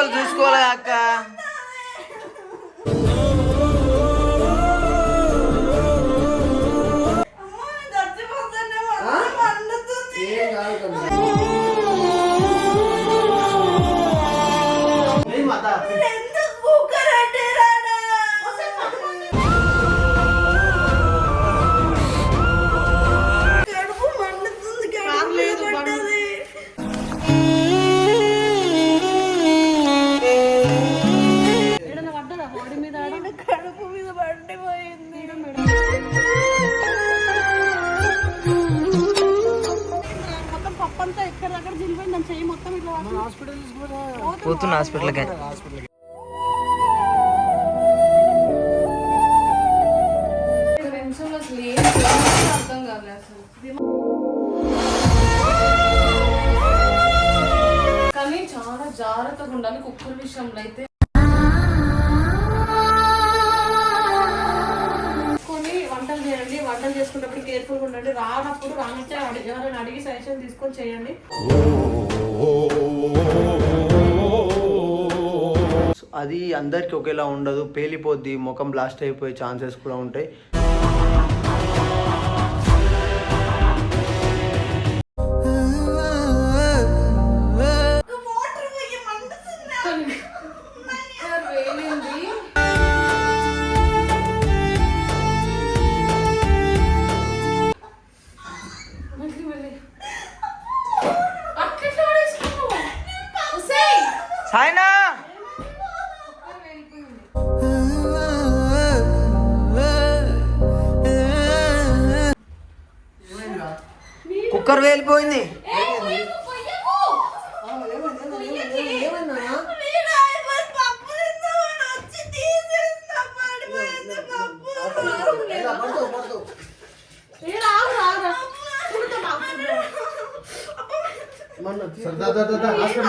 Cooking వాళ్ళు చూసుకోవాలి అక్క. పోతున్నా హాస్పిటల్కి. అర్థం కాలేదు అసలు కానీ చాలా జాగ్రత్తగా ఉండాలి కుక్కర్ విషయంలో అయితే. కొని వంటలు చేయండి వంటలు చేసుకున్నప్పుడు కేర్ఫుల్గా ఉండండి. రానప్పుడు రానట్టే అడిగి ఎవరైనా అడిగి సజెషన్ తీసుకొని చేయండి. అది అందరికి ఒకేలా ఉండదు. పేలిపోద్ది ముఖం బ్లాస్ట్ అయిపోయే ఛాన్సెస్ కూడా ఉంటాయి.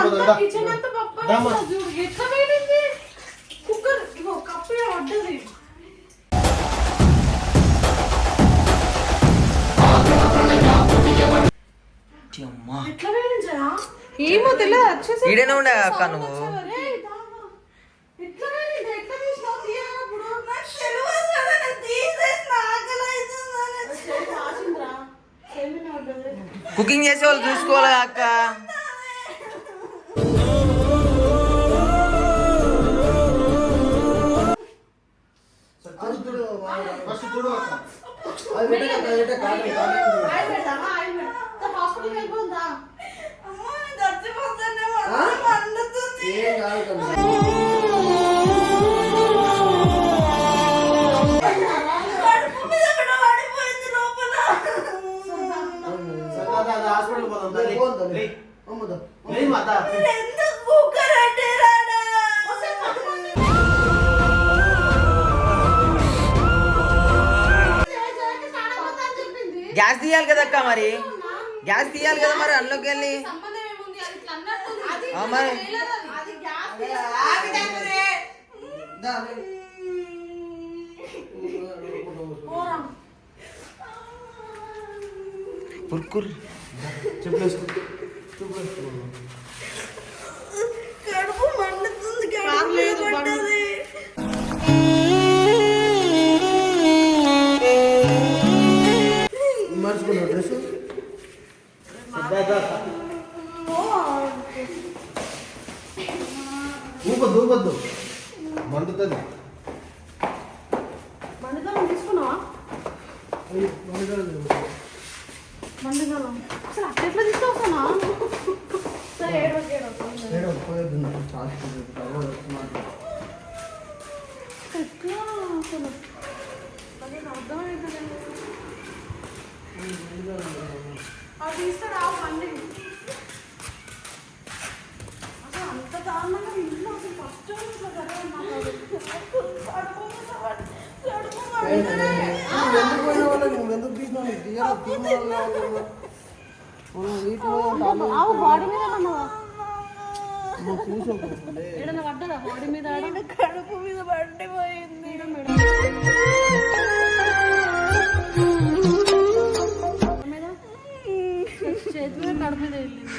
పోదాం, దా. కిచెన్ అంతా పప్పు. ఎట్లా? కుక్కర్ కప్పు పడ్డది ఏమో తెలియదు వచ్చేసి ఈడనే ఉండే అక్క నువ్వు? కుకింగ్ చేసే వాళ్ళు చూసుకోవాలి అక్క? అది చూడు, ఏం కాదు హాస్పిటల్ పోదాం, మాత. గ్యాస్ తీయాలి కదా అక్క మరి గ్యాస్ తీయాలి కదా మరి అందులోకి వెళ్ళి సంబంధం ఏముంది అది ఇట్లా అన్నట్టుంది ఆ మరి అది గ్యాస్ ఆగిదండ్రే. దా, లే. కుర్కుర్ చెప్పులేసుకో. కడుపు మండుతుంది కడుపు పడ్డది. మర్చిపోయినావు డ్రెస్ దా, దా, దా. ఊపొద్దు ఊపొద్దు మండుతుంది మండుదలం తీసుకున్నావా. మండుదలం అసలు అట్లా ఎట్లా తీసుకొస్తానా సరే ఏడవకు, ఏడవకు. ఏడో, పోయొద్దు, నాకు చాలా. ఎట్లా అసలు అది. అది తీసుకురా మళ్ళీ అసలు అంత దారుణంగా ఇల్లు అసలు ఫస్ట్ ఇట్లా జరగదు నాకు అది. కడుపు మీద పడ్డ- కడుపు ఏయ్, మండుతుంది. నువ్వు ఎందుకు పోయినావు వాళ్ళకి? నువ్వు ఎందుకు తీసినావు? నీకు తీయాలా? తీయాలా? మనం వీటిలో తాను ఆవు బాడీ మీద పడ్డదా నువ్వు చూసుకోకుండా ఏడన్నా పడ్డదా బాడీ మీద ఆడ? ఈయన కడుపు మీద పడిపోయింది మీద చేతి మీద కడుపు మీద వెళ్ళింది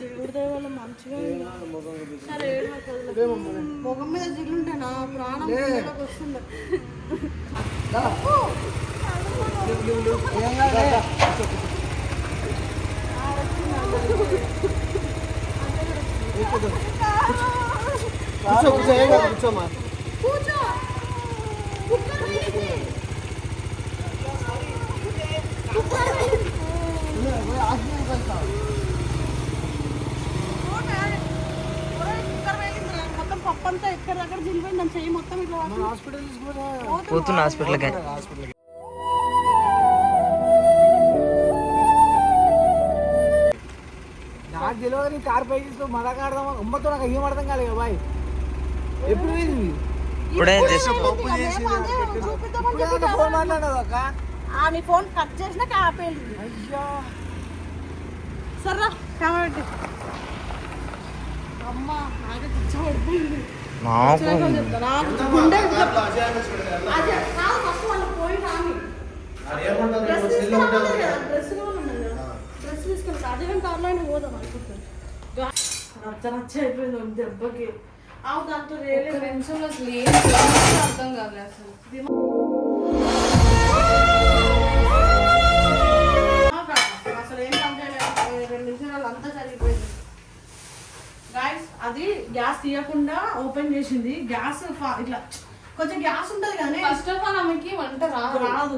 దేవుడి దయ వల్ల మంచిగా ఉంది. సరే ఏడవకు వదిలే. మొగం మీద జిల్లుంటే నా ప్రాణం గుండెలోకి వస్తుంది కూర్చో కూర్చో ఏం కాదు, కూర్చోమా కూర్చో చెయ్యి మొత్తం ఇట్లా. పోతున్నా హాస్పిటల్కి నాకు తెలియదు కార్ ఉమ్మతో నాకు ఏం అర్థం కాలేదు బాయ్ ఎప్పుడు పోయింది ఇప్పుడే ఫోన్ మాట్లాడదు అక్క ఆ నీ ఫోన్ కట్ చేసినా ఆపేయండి అయ్యా సర్రా అమ్మ నాకే పిచ్చ పడిపోయింది నాకు కాదు కదా కదా. దెబ్బకి. దాంట్లో రేలే. నిమిషంలో అసలు ఏం అర్థం అసలు అసలు. అది గ్యాస్ తీయకుండా ఓపెన్ చేసింది. గ్యాస్ ఇట్లా కొంచెం గ్యాస్ ఉంటది కానీ ఫస్ట్ ఆఫ్ ఆల్ ఆమెకి వంట రాదు. రాదు.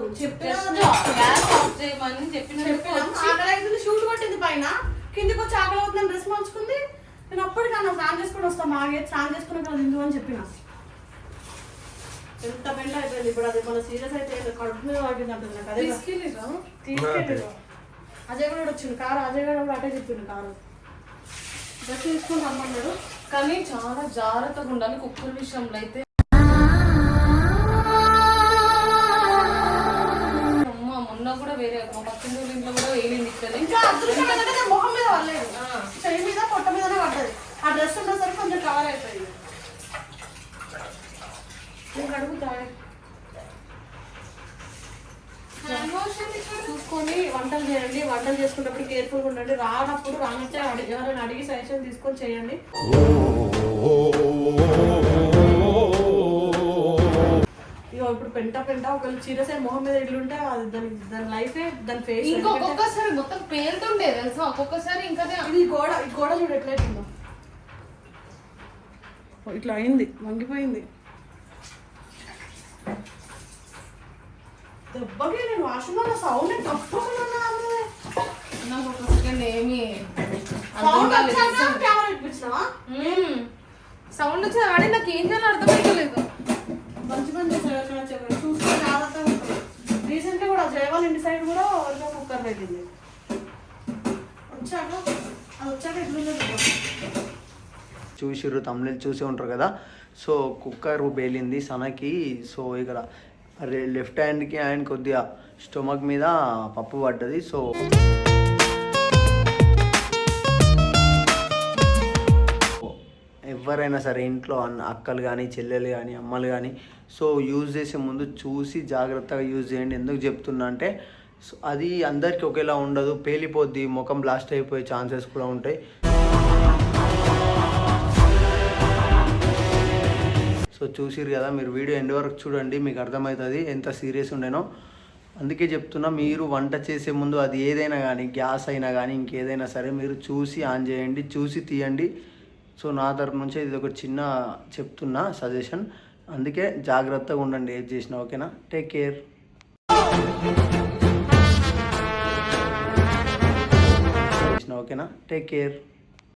గ్యాస్ ఆఫ్ చేయమని చెప్పినట్టు చెప్పినాం. ఆకలి అవుతుంది షూట్ కొట్టింది పైన. కిందికి వచ్చి ఆకలి అవుతుందని డ్రెస్ మార్చుకుంది. నేను అప్పటికన్నా స్నానం చేసుకుని వస్తాం ఆగే స్నానం చేసుకుని కదా ఇందు అని చెప్పిన. ఎంత బెండ్ అయిపోయింది. ఇప్పుడు అది మన సీరియస్ అయితే కడుపు మీద పడింది అంటుంది నాకు అదే తీసుకెళ్ళి అజయ్ కూడా వచ్చింది కారు అజయ్ కూడా అటే చెప్పిండు కారు. డ్రెస్ తీసుకుని రమ్మన్నాడు. కానీ చాలా జాగ్రత్తగా ఉండాలి కుక్కల విషయంలో అయితే. అమ్మ మొన్న కూడా వేరే మా పక్కన ఇంట్లో కూడా వేయింది ఇక్కడ ఇంకా అదృష్టం ఏంటంటే మొహం మీద పడలేదు. చెయ్యి మీద పొట్ట మీదనే పడ్డది. ఆ డ్రెస్ ఉండేసరికి కొంచెం కవర్ అయిపోయింది. నేను అడుగుతా చూసుకొని వంటలు చేయండి. వంటలు చేసుకున్నప్పుడు కేర్ఫుల్గా ఉండండి. రానప్పుడు రానొచ్చే ఎవరైనా అడిగి సజెషన్ తీసుకొని చేయండి. ఇగో ఇప్పుడు పెంట పెంట ఒకవేళ చీరసే మొహం మీద ఇల్లుంటే అది దాని దాని లైఫే దాని ఫేస్ ఇంకా ఒక్కొక్కసారి మొత్తం పేరుతుండే తెలుసా? ఒక్కొక్కసారి ఇంకా ఇది ఈ గోడ ఈ గోడ ఓ, ఇట్లా అయింది వంగిపోయింది దెబ్బకి నేను వాష్రూమ్లో సౌండ్ తప్పకుండా నాకు ఒక సెకండ్ ఏమి అర్థం సౌండ్ కాలేదు వచ్చాక కెమెరా ఇప్పించినావా సౌండ్ వచ్చి ఆడి నాకు ఏం చేయాలో అర్థమైతలేదు మంచి మంచి జాగ్రత్తగా ఉంటుంది రీసెంట్గా కూడా జయవాల్ ఇంటి సైడ్ కూడా ఎవరికో కుక్కర్ పెట్టింది. వచ్చాక? అది వచ్చాక ఎట్లుందో. చూసిర్రు తమిళ చూసి ఉంటారు కదా. సో కుక్కర్ పేలింది సనకి. సో ఇక్కడ లెఫ్ట్ హ్యాండ్కి అండ్ కొద్దిగా స్టొమక్ మీద పప్పు పడ్డది సో ఎవరైనా సరే ఇంట్లో అన్న అక్కలు కానీ చెల్లెలు కానీ అమ్మలు కానీ సో యూజ్ చేసే ముందు చూసి జాగ్రత్తగా యూజ్ చేయండి. ఎందుకు చెప్తున్నా అంటే సో అది అందరికీ ఒకేలా ఉండదు. పేలిపోద్ది ముఖం బ్లాస్ట్ అయిపోయే ఛాన్సెస్ కూడా ఉంటాయి. సో చూసిరు కదా మీరు వీడియో ఎండ్ వరకు చూడండి మీకు అర్థమవుతుంది ఎంత సీరియస్ ఉండేనో. అందుకే చెప్తున్నా మీరు వంట చేసే ముందు అది ఏదైనా కానీ గ్యాస్ అయినా కానీ ఇంకేదైనా సరే మీరు చూసి ఆన్ చేయండి చూసి తీయండి. సో నా తరపు నుంచి ఇది ఒక చిన్న చెప్తున్నా సజెషన్. అందుకే జాగ్రత్తగా ఉండండి ఏది చేసినా ఓకేనా? Take care. ఓకేనా? Take care.